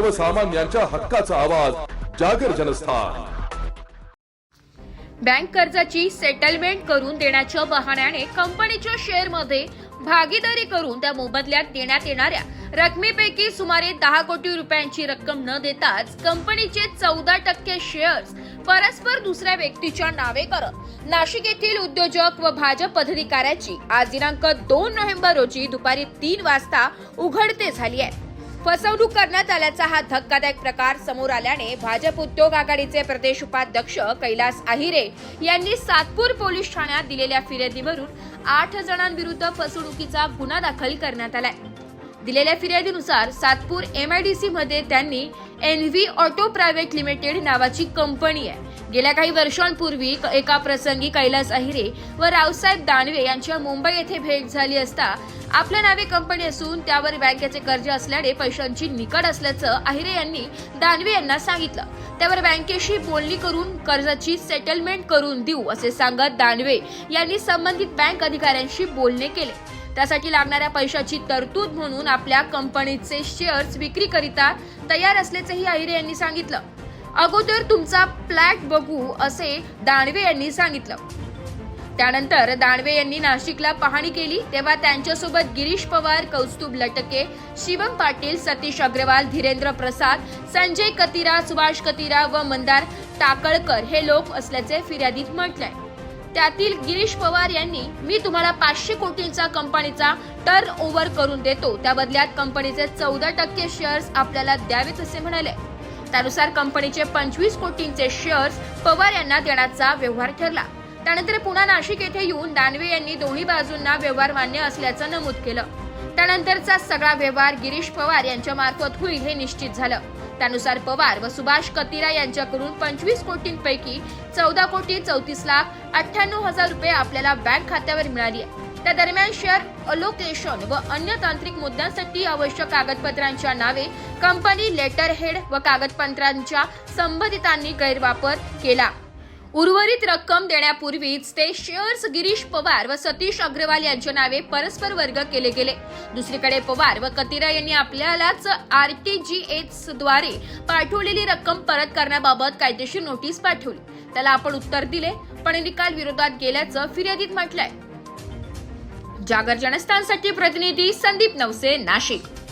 सर्वसामान्यांच्या हक्काचा आवाज जागर जनस्थान. बँक कर्जाची सेटलमेंट करून देण्याच्या बहाण्याने कंपनीच्या शेअरमध्ये भागीदारी करून त्या मोबदल्यात देण्यात येणाऱ्या रकमेपैकी सुमारे दहा कोटी रुपयांची रक्कम न देताच कंपनीचे चौदा टक्के शेअर्स परस्पर दुसऱ्या व्यक्तीच्या नावे करत नाशिक येथील उद्योजक व भाजप पदाधिकाऱ्याची आज दिनांक दोन नोव्हेंबर रोजी दुपारी तीन वाजता उघडते झाली आहे. फसवणूक करण्यात आल्याचा हा धक्कादायक प्रकार समोर आल्याने भाजप उद्योग आघाडीचे प्रदेश उपाध्यक्ष कैलास आहिरे यांनी सातपूर पोलीस ठाण्यात दिलेल्या फिर्यादीवरून आठ जणांविरुद्ध फसवणुकीचा गुन्हा दाखल करण्यात आलाय. दिलेल्या फिर्यादीनुसार सातपूर एमआयडीसी मध्ये त्यांनी N V auto private limited नावाची कंपनी आहे. गेल्या काही वर्षांपूर्वी एका प्रसंगी कैलास अहिरे व रावसाहेब दानवे यांच्या मुंबई येथे भेट झाली असता आपल्या नावे कंपनी असून त्यावर बँकेचे कर्ज असल्याने पैशांची निकड असल्याचं अहिरे यांनी दानवे यांना सांगितलं. त्यावर बँकेशी बोलणी करून कर्जाची सेटलमेंट करून देऊ असे सांगत दानवे यांनी संबंधित बँक अधिकाऱ्यांशी बोलणे केले. त्यासाठी लागणाऱ्या पैशाची तरतूद म्हणून आपल्या कंपनीचे शेअर्स विक्रीकरिता तयार असल्याचंही अहिरे यांनी सांगितलं. अगोदर तुमचा फ्लॅट बघू असे दानवे यांनी सांगितलं. त्यानंतर दानवे यांनी नाशिकला पाहणी केली तेव्हा त्यांच्यासोबत गिरीश पवार कौस्तुभ लटके शिवम पाटील सतीश अग्रवाल धीरेंद्र प्रसाद संजय कतिरा सुभाष कतिरा व मंदार टाकळकर हे लोक असल्याचे फिर्यादीत म्हटलंय. त्यातील गिरीश पवार यांनी मी तुम्हाला पाचशे कोटींचा कंपनीचा टर्न ओव्हर करून देतो. त्या बदल्यात कंपनीचे चौदा टक्के शेअर्स आपल्याला द्यावेत असे म्हणाले. त्यानुसार कंपनीचे पंचवीस कोटींचे शेअर्स पवार यांना देण्याचा व्यवहार ठरला. त्यानंतर पुन्हा नाशिक येथे येऊन दानवे यांनी दोन्ही बाजूंना व्यवहार मान्य असल्याचं नमूद केलं. त्यानंतरचा सगळा व्यवहार गिरीश पवार यांच्या मार्फत होईल हे निश्चित झालं. त्यानुसार पवार व सुभाष कतिरा यांच्याकडून पंचवीस कोटींपैकी चौदा कोटी चौतीस लाख अठ्ठ्याण्णव हजार रुपये आपल्याला बँक खात्यावर मिळाली आहे त्या दरम्यान शेअर अलोकेशन व अन्य तांत्रिक मुद्द्यांसाठी आवश्यक कागदपत्रांच्या नावे कंपनी लेटर हेड व कागदपत्रांच्या संबंधितांनी गैरवापर केला. उर्वरित रक्कम देण्यापूर्वीच ते शेअर्स गिरीश पवार व सतीश अग्रवाल यांच्या नावे परस्पर वर्ग केले गेले. दुसरीकडे पवार व कतिरा यांनी आपल्यालाच आर टी जी द्वारे पाठवलेली रक्कम परत करण्याबाबत कायदेशीर नोटीस पाठवली. त्याला आपण उत्तर दिले पण निकाल विरोधात गेल्याचं फिर्यादीत म्हटलंय. जागर जनस्थानसाठी प्रतिनिधी संदीप नवसे नाशिक.